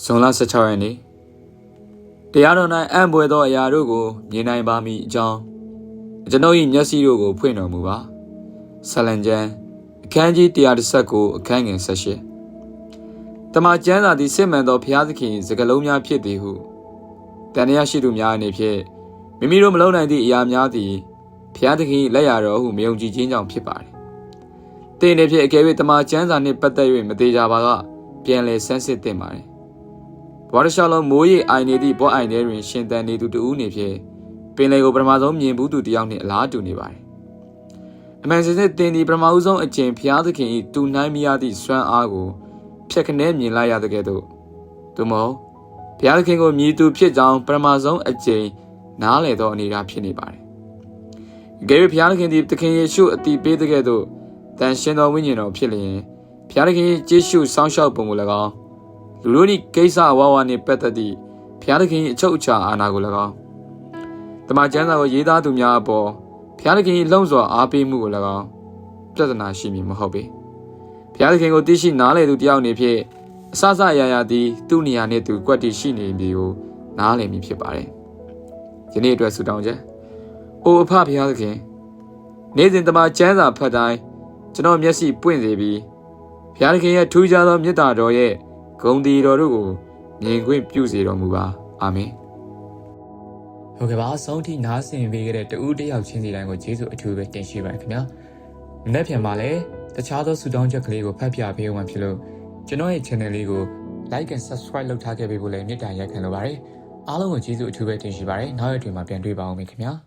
ဇွန်လ16ရက်နေ့တရားတော်၌အံ့ဘွယ်သောအရာတို့ကိုမြင်နိုင်ပါမည်အကြောင်းကျွန်ုပ်၏မျက်စိတို့ကိုဖွင့်တော်မူပါဆလန်ကျမ်းအခန်းကြီး119အခန်းငယ်18တမန်ကျမ်းစာသည်စစ်မှန်သောဘုရားသခင်စကားလုံးများဖြစ်သည်ဟုတန်တရားရှိသူများအနေဖြင့်မိမိတို့မလုံနိုင်သည့်အရာများသည်ဘုရားသခင်၏လက်ရတော်ဟုမယုံကြည်ခြင်းကြောင့်ဖြစ်ပါတယ်။တင်းနေဖြင့်အကယ်၍တမန်ကျမ်းစာနှင့်ပတ်သက်၍မသေးကြပါကပြန်လည်ဆန်းစစ်သင့်ပါတယ်။ဘ ဝတစ်လျှောက်လုံးမိုးရိပ်အိုင်နေသည့်ဘောအိုင်ထဲတွင်ရှင်သန်နေသူတဦးနေဖြင့်ပင်လယ်ကိုပထမဆုံးမြင်ဘူးသူတစ်ယောက်နှင့်အလားတူနေပါတယ်။အမှန်စင်စစ်တင်ဒီပထမဦးဆုံးအကျင့်ဘုရားသခင်၏တူနိုင်မရသည့်စွမ်းအားကိုဖြက်ခနဲမြင်လိုက်ရတဲ့ကဲ့သို့သူမဟုတ်ဘုရားသခင်ကိုမြည်သူဖြစ်ကြောင်းပထမဆုံးအကျင့်နားလည်သောအနေအထားဖြစ်နေပါတယ်။အကယ်၍ဘုရားသခင်သည်သခင်ယေရှုအတိပေးတဲ့ကဲ့သို့တန်ရှင်တော်ဝိညာဉ်တော်ဖြစ်လျင်ဘုရားသခင်ယေရှုစောင့်ရှောက်ပုံကို၎င်း လူတို့၏ကိစ္စဝါဝါနှင့်ပတ်သက်သည့်ဘုရားသခင်၏အချုပ်အခြာအာဏာကို၎င်းတမန်ကျမ်းစာကိုရေးသားသူများအပေါ်ဘုရားသခင်၏လှုံ့ဆော်အားပေးမှုကို၎င်းပြဿနာရှိမည်မဟုတ်ပေဘုရားသခင်ကိုသိရှိနားလည်သူတယောက်အနေဖြင့်အစစအရာရာသည်သူ့နေရာနှင့်သူကွက်တည်ရှိနေပြီကိုနားလည်မည်ဖြစ်ပါတယ်ယနေ့အတွက်ဆုတောင်းချက်အိုအဖဘုရားသခင်နေ့စဉ်တမန်ကျမ်းစာဖတ်တိုင်းကျွန်တော်မျက်စိပွင့်စေပြီးဘုရားသခင်ရဲ့ထူးခြားသောမေတ္တာတော်ရဲ့ ဂုဏ်တည်တော်တို့ကိုမြင်ခွင့်ပြုစေတော်မူပါအာမင်ဟုတ်ကဲ့ပါအဆုံးထိနားဆင်ပေးခဲ့တဲ့တူဦးတယောက်ချင်းစီတိုင်းကိုကျေးဇူးအထူးပဲတင်ရှိပါတယ်ခင်ဗျာမနေ့ပြန်ပါလဲတခြားသောဆုတောင်းချက်ကလေးကိုဖတ်ပြပေးအောင်ဖြစ်လို့ကျွန်တော်ရဲ့ channel လေးကို like and subscribe လုပ်ထားခဲ့ပေးဖို့လည်းမေတ္တာရက်ခံလိုပါတယ်အားလုံးကိုကျေးဇူးအထူးပဲတင်ရှိပါတယ်နောက်ရက်တွေမှာပြန်တွေ့ပါအောင်ခင်ဗျာ